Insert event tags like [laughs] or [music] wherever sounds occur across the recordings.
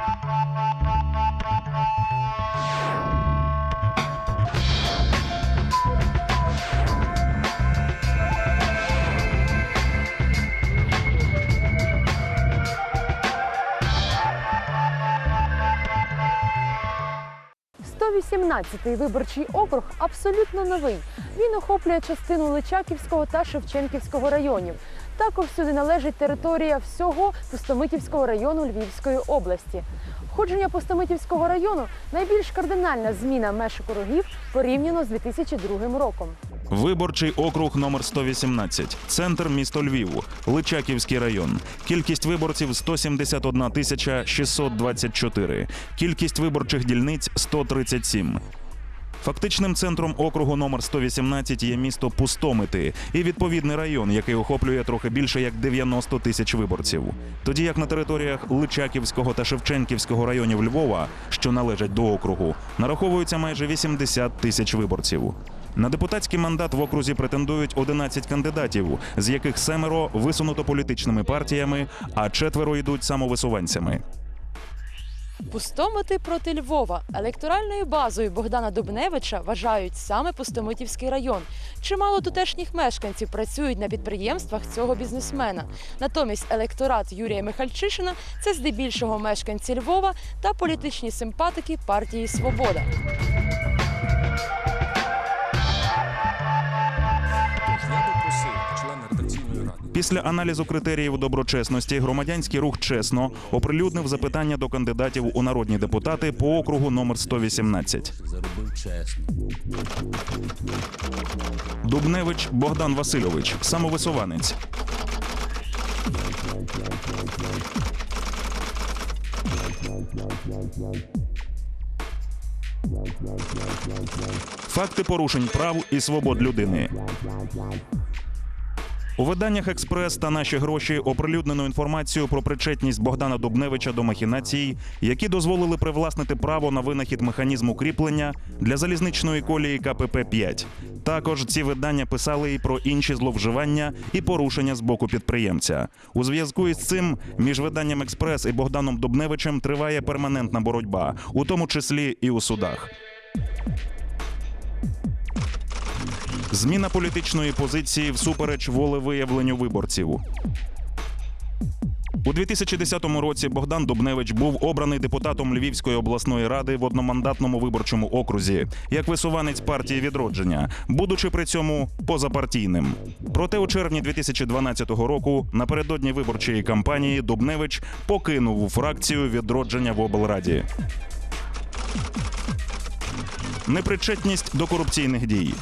– 118-й виборчий округ абсолютно новий. Він охоплює частину Личаківського та Шевченківського районів. Також сюди належить територія всього Пустомитівського району Львівської області. Входження Пустомитівського району найбільш кардинальна зміна меж округів порівняно з 2002 роком. Виборчий округ номер 118. Центр місто Львів. Личаківський район. Кількість виборців 171 тисяча 624. Кількість виборчих дільниць 137. Фактичним центром округу номер 118 є місто Пустомити і відповідний район, який охоплює трохи більше як 90 тисяч виборців. Тоді як на територіях Личаківського та Шевченківського районів Львова, що належать до округу, нараховується майже 80 тисяч виборців. На депутатський мандат в окрузі претендують 11 кандидатів, з яких семеро висунуто політичними партіями, а четверо йдуть самовисуванцями. Пустомити проти Львова електоральною базою Богдана Дубневича вважають саме Пустомитівський район. Чимало тутешніх мешканців працюють на підприємствах цього бізнесмена. Натомість електорат Юрія Михальчишина це здебільшого мешканці Львова та політичні симпатики партії Свобода. Після аналізу критеріїв доброчесності громадянський рух чесно оприлюднив запитання до кандидатів у народні депутати по округу номер 118. Дубневич Богдан Васильович, самовисуванець. Факти порушень прав і свобод людини. У виданнях Експрес та наші гроші оприлюднено інформацію про причетність Богдана Дубневича до махінацій, які дозволили привласнити право на винахід механізму кріплення для залізничної колії КПП 5 Також ці видання писали і про інші зловживання і порушення з боку підприємця. У зв'язку із цим між виданням Експрес і Богданом Дубневичем триває перманентна боротьба, у тому числі і у судах. Зміна політичної позиції всупереч волевиявленню виборців. У 2010 році Богдан Дубневич був обраний депутатом Львівської обласної ради в одномандатному виборчому окрузі як висуванець партії відродження, будучи при цьому позапартійним. Проте у червні 2012 року, напередодні виборчої кампанії, Дубневич покинув фракцію відродження в облраді. Непричетність до корупційних дій.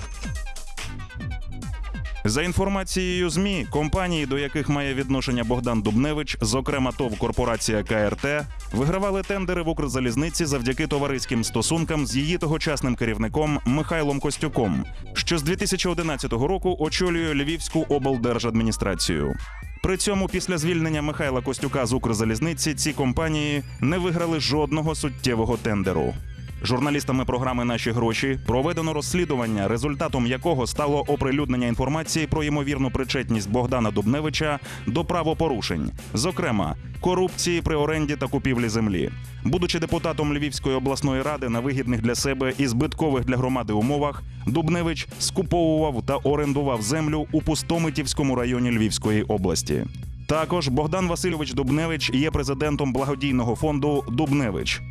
За інформацією ЗМІ, компанії, до яких має відношення Богдан Дубневич, зокрема ТОВ корпорація КРТ, вигравали тендери в Укрзалізниці завдяки товариським стосункам з її тогочасним керівником Михайлом Костюком, що з 2011 року очолює Львівську облдержадміністрацію. При цьому після звільнення Михайла Костюка з Укрзалізниці ці компанії не виграли жодного суттєвого тендеру. Журналістами програми Наші гроші проведено розслідування, результатом якого стало оприлюднення інформації про ймовірну причетність Богдана Дубневича до правопорушень, зокрема корупції при оренді та купівлі землі. Будучи депутатом Львівської обласної ради на вигідних для себе і збиткових для громади умовах, Дубневич скуповував та орендував землю у Пустомитівському районі Львівської області. Також Богдан Васильович Дубневич є президентом благодійного фонду Дубневич.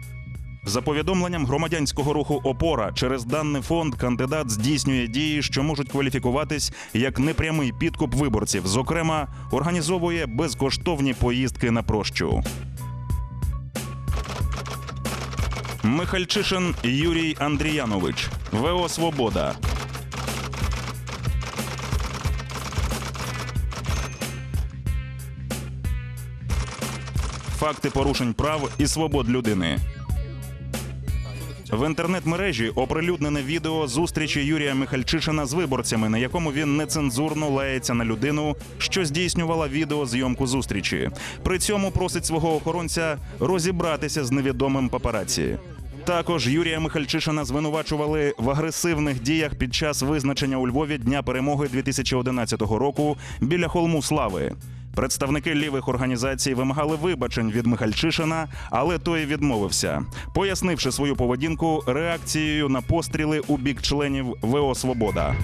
За повідомленням громадянського руху Опора через даний фонд кандидат здійснює дії, що можуть кваліфікуватись як непрямий підкуп виборців. Зокрема, організовує безкоштовні поїздки на прощу. Михальчишин Юрій Андріянович, ВО Свобода. Факти порушень прав і свобод людини. В інтернет-мережі оприлюднене відео зустрічі Юрія Михальчишина з виборцями, на якому він нецензурно лається на людину, що здійснювала відеозйомку зустрічі. При цьому просить свого охоронця розібратися з невідомим папараці. Також Юрія Михальчишина звинувачували в агресивних діях під час визначення у Львові Дня перемоги 2011 року біля холму Слави. Представники лівих організацій вимагали вибачень від Михальчишина, але той відмовився, пояснивши свою поведінку реакцією на постріли у бік членів ВО Свобода.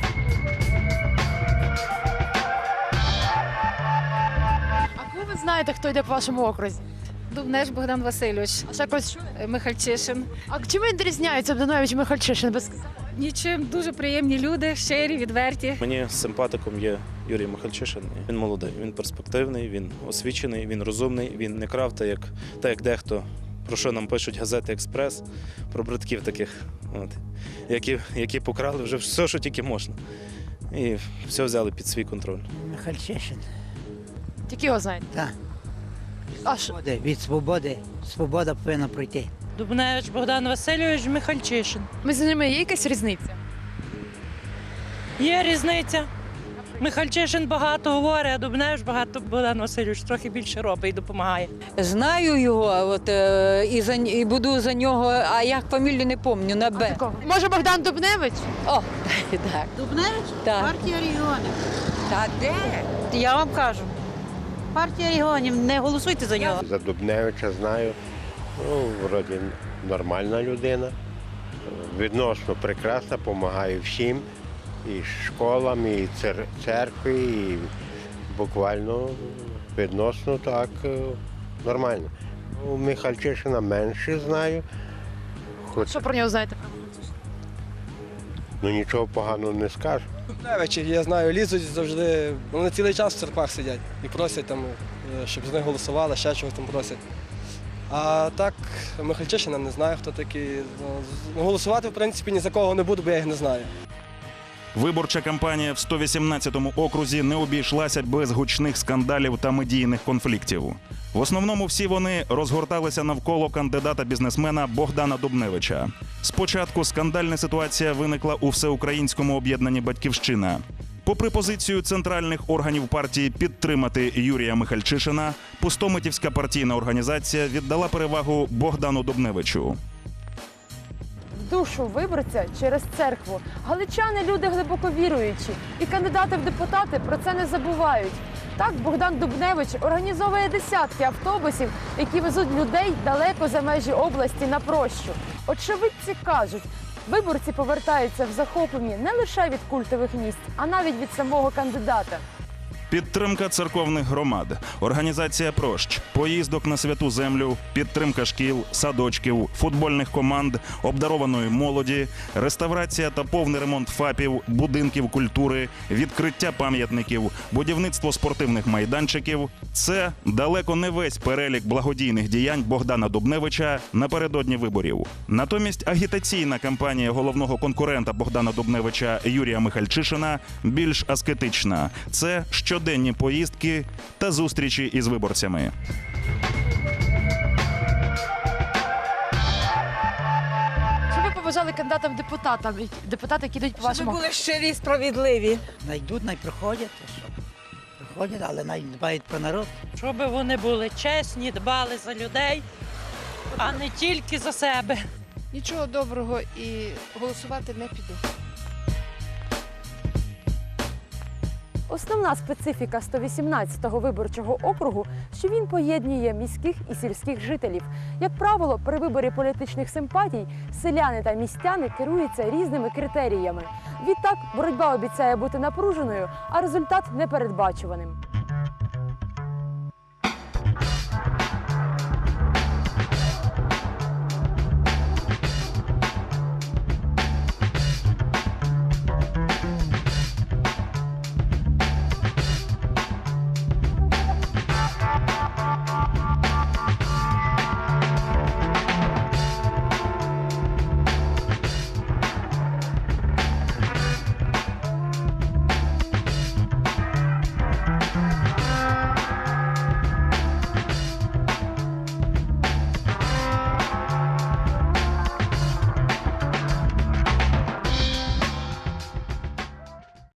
А кого ви знаєте, хто йде по вашому окрузі? Дубнеш Богдан Васильович, А ще когось е, Михальчишин. А чим відрізняється Богданович і Михальчишин? Без Нічим дуже приємні люди, щирі, відверті. Мені симпатиком є Юрій Михальчишин. Він молодий, він перспективний, він освічений, він розумний, він не крав, та як, та як дехто, про що нам пишуть газети Експрес, про братків таких, от, які, які покрали вже все, що тільки можна. І все взяли під свій контроль. Михальчишин. Тільки його знаєте. Так. А що? Свободи, від свободи. Свобода повинна пройти. Дубневич Богдан Васильович Михальчишин. Між ними є якась різниця? Є різниця. Михальчишин багато говорить, а Дубневич багато Богдан Васильович трохи більше робить і допомагає. Знаю його, от, е, і, за, і буду за нього, а як фамілію не пам'ятаю, на Б. Може Богдан Дубневич? О, [laughs] так. Дубневич? Так. Партія регіонів. Та де? Я вам кажу. Партія регіонів, не голосуйте за нього. За Дубневича знаю. Ну, вроді нормальна людина. Відносно прекрасна, допомагає всім. І школам, і церкві, і буквально відносно так е, нормально. У Михальчишина менше знаю. Хоч Що про нього знаєте? ну, нічого поганого не скажу. Дубневичів, я знаю, лізуть завжди, вони цілий час в церквах сидять і просять там, е, щоб з них голосували, ще чогось там просять. А так, Михальчишина не знаю, хто такий. Ну, ну, Голосувати, в принципі, ні за кого не буду, бо я їх не знаю. Виборча кампанія в 118-му окрузі не обійшлася без гучних скандалів та медійних конфліктів. В основному всі вони розгорталися навколо кандидата бізнесмена Богдана Дубневича. Спочатку скандальна ситуація виникла у всеукраїнському об'єднанні Батьківщина. Попри позицію центральних органів партії підтримати Юрія Михальчишина, Пустомитівська партійна організація віддала перевагу Богдану Дубневичу. Душу виборця через церкву. Галичани люди глибоко віруючі, і кандидати в депутати про це не забувають. Так Богдан Дубневич організовує десятки автобусів, які везуть людей далеко за межі області на прощу. Очевидці кажуть, виборці повертаються в захоплені не лише від культових місць, а навіть від самого кандидата. Підтримка церковних громад, організація прощ, поїздок на святу землю, підтримка шкіл, садочків, футбольних команд, обдарованої молоді, реставрація та повний ремонт ФАПів, будинків культури, відкриття пам'ятників, будівництво спортивних майданчиків. Це далеко не весь перелік благодійних діянь Богдана Дубневича напередодні виборів. Натомість агітаційна кампанія головного конкурента Богдана Дубневича Юрія Михальчишина більш аскетична. Це щоденні поїздки та зустрічі із виборцями. Що ви побажали кандидатам депутатам, депутати, які йдуть по вашому були щирі і справедливі. Найдуть, най проходять. то що? Проходять, але най дбають про народ. Щоб вони були чесні, дбали за людей, а не тільки за себе. Нічого доброго і голосувати не піду. Основна специфіка 118-го виборчого округу, що він поєднує міських і сільських жителів. Як правило, при виборі політичних симпатій селяни та містяни керуються різними критеріями. Відтак боротьба обіцяє бути напруженою, а результат непередбачуваним.